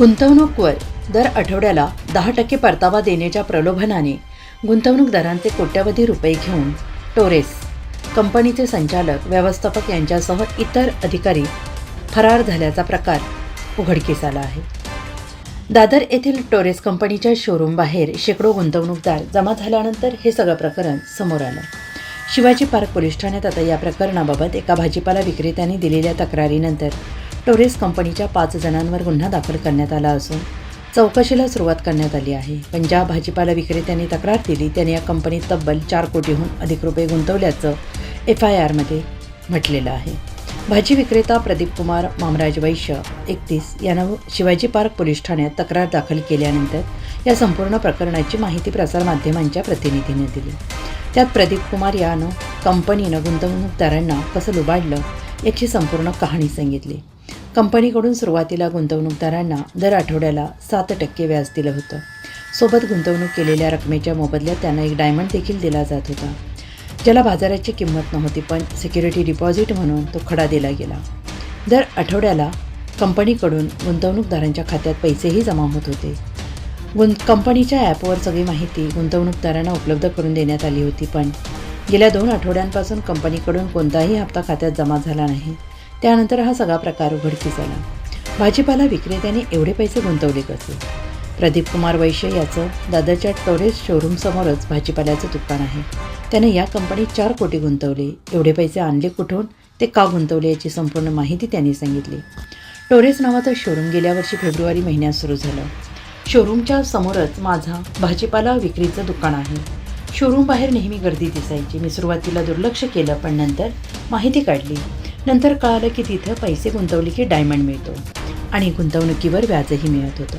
गुंतवणूकवर दर आठवड्याला दहा टक्के परतावा देण्याच्या प्रलोभनाने गुंतवणूकदारांचे कोट्यवधी रुपये घेऊन टोरेस कंपनीचे संचालक व्यवस्थापक यांच्यासह इतर अधिकारी फरार झाल्याचा प्रकार उघडकीस आला आहे. दादर येथील टोरेस कंपनीच्या शोरूम बाहेर शेकडो गुंतवणूकदार जमा झाल्यानंतर हे सगळं प्रकरण समोर आलं. शिवाजी पार्क पोलीस ठाण्यात आता या प्रकरणाबाबत एका भाजीपाला विक्रेत्याने दिलेल्या तक्रारीनंतर टोरेस कंपनीच्या पाच जणांवर गुन्हा दाखल करण्यात आला असून चौकशीला सुरुवात करण्यात आली आहे. पण ज्या भाजीपाला विक्रेत्यांनी तक्रार दिली त्यांनी या कंपनीत तब्बल चार कोटीहून अधिक रुपये गुंतवल्याचं एफ आय आरमध्ये म्हटलेलं आहे. भाजी विक्रेता प्रदीप कुमार मामराज वैश्य एकतीस यानं शिवाजी पार्क पोलीस ठाण्यात तक्रार दाखल केल्यानंतर या संपूर्ण प्रकरणाची माहिती प्रसारमाध्यमांच्या प्रतिनिधीने दिली. त्यात प्रदीप कुमार यानं कंपनीनं गुंतवणूकदारांना कसं लुबाडलं याची संपूर्ण कहाणी सांगितली. कंपनीकडून सुरुवातीला गुंतवणूकदारांना दर आठवड्याला सात टक्के व्याज दिलं होतं. सोबत गुंतवणूक केलेल्या रकमेच्या मोबदल्यात त्यांना एक डायमंड देखील दिला जात होता. ज्याला बाजाराची किंमत नव्हती पण सिक्युरिटी डिपॉझिट म्हणून तो खडा दिला गेला. दर आठवड्याला कंपनीकडून गुंतवणूकदारांच्या खात्यात पैसेही जमा होत होते. गुंत कंपनीच्या ॲपवर सगळी माहिती गुंतवणूकदारांना उपलब्ध करून देण्यात आली होती पण गेल्या दोन आठवड्यांपासून कंपनीकडून कोणताही हप्ता खात्यात जमा झाला नाही. त्यानंतर हा सगळा प्रकार उघडकीस आला. भाजीपाला विक्रेत्याने एवढे पैसे गुंतवले कसे? प्रदीप कुमार वैश्य याचं दादरच्या टोरेस शोरूमसमोरच भाजीपाल्याचं दुकान आहे. त्याने या कंपनीत चार कोटी गुंतवले. एवढे पैसे आणले कुठून? ते का गुंतवले याची संपूर्ण माहिती त्यांनी सांगितली. टोरेस नावाचं शोरूम गेल्या वर्षी फेब्रुवारी महिन्यात सुरू झालं. शोरूमच्या समोरच माझा भाजीपाला विक्रीचं दुकान आहे. शोरूम बाहेर नेहमी गर्दी दिसायची. मी सुरुवातीला दुर्लक्ष केलं पण नंतर माहिती काढली. नंतर कळालं की तिथं पैसे गुंतवले की डायमंड मिळतो. आणि गुंतवणुकीवर व्याजही मिळत होतं.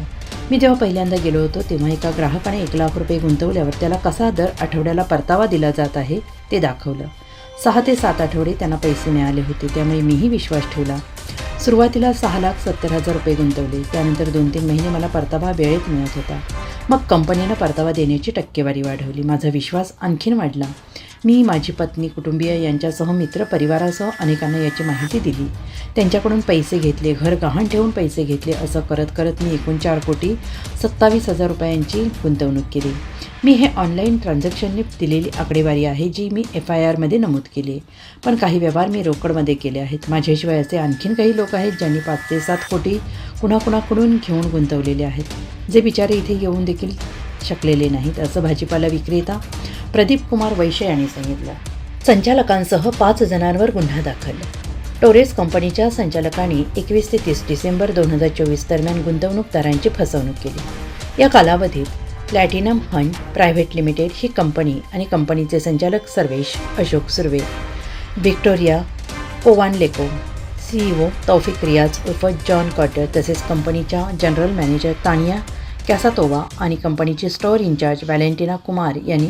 मी जेव्हा पहिल्यांदा गेलो होतो तेव्हा एका ग्राहकाने एक लाख रुपये गुंतवल्यावर त्याला कसा दर आठवड्याला परतावा दिला जात आहे ते दाखवलं. सहा ते सात आठवडे त्यांना पैसे मिळाले होते त्यामुळे मीही विश्वास ठेवला. सुरुवातीला सहा लाख सत्तर हजार रुपये गुंतवले त्यानंतर दोन तीन महिने मला परतावा वेळेत मिळत होता. मग कंपनीनं परतावा देण्याची टक्केवारी वाढवली. माझा विश्वास आणखीन वाढला. मी माझी पत्नी कुटुंबीय यांच्यासह मित्र परिवारासह अनेकांना याची माहिती दिली. त्यांच्याकडून पैसे घेतले घर गहाण ठेवून पैसे घेतले असं करत करत मी एकूण चार कोटी सत्तावीस हजार रुपयांची गुंतवणूक केली. मी हे ऑनलाईन ट्रान्झॅक्शनने दिलेली आकडेवारी आहे जी मी एफ आय आरमध्ये नमूद केली. पण काही व्यवहार मी रोकडमध्ये केले आहेत. माझ्याशिवाय असे आणखीन काही लोक आहेत ज्यांनी पाच ते सात कोटी कुणाकुणाकडून घेऊन गुंतवलेले आहेत. जे बिचारे इथे येऊन देखील शकलेले नाहीत असं भाजीपाला विक्रेता प्रदीप कुमार वैश्य यांनी सांगितलं. संचालकांसह पाच जणांवर गुन्हा दाखल. टोरेस कंपनीच्या संचालकांनी एकवीस ते तीस डिसेंबर दोन हजार चोवीस दरम्यान गुंतवणूकदारांची फसवणूक केली. या कालावधीत प्लॅटिनम हंट प्रायव्हेट लिमिटेड ही कंपनी आणि कंपनीचे संचालक सर्वेश अशोक सुर्वे व्हिक्टोरिया कोवानलेको सीईओ तौफिक रियाज उर्फ जॉन कॉटर तसेच कंपनीच्या जनरल मॅनेजर तानिया कॅसातोवा आणि कंपनीचे स्टोअर इन्चार्ज व्हॅलेंटिना कुमार यांनी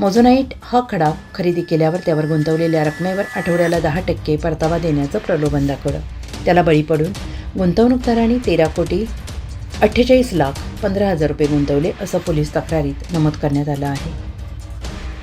मोझोनाईट हा खडा खरेदी केल्यावर त्यावर गुंतवलेल्या रकमेवर आठवड्याला दहा टक्के परतावा देण्याचं प्रलोभन दाखवलं. त्याला बळी पडून गुंतवणूकदारांनी तेरा कोटी अठ्ठेचाळीस लाख पंधरा हजार रुपये गुंतवले असं पोलीस तक्रारीत नमूद करण्यात आलं आहे.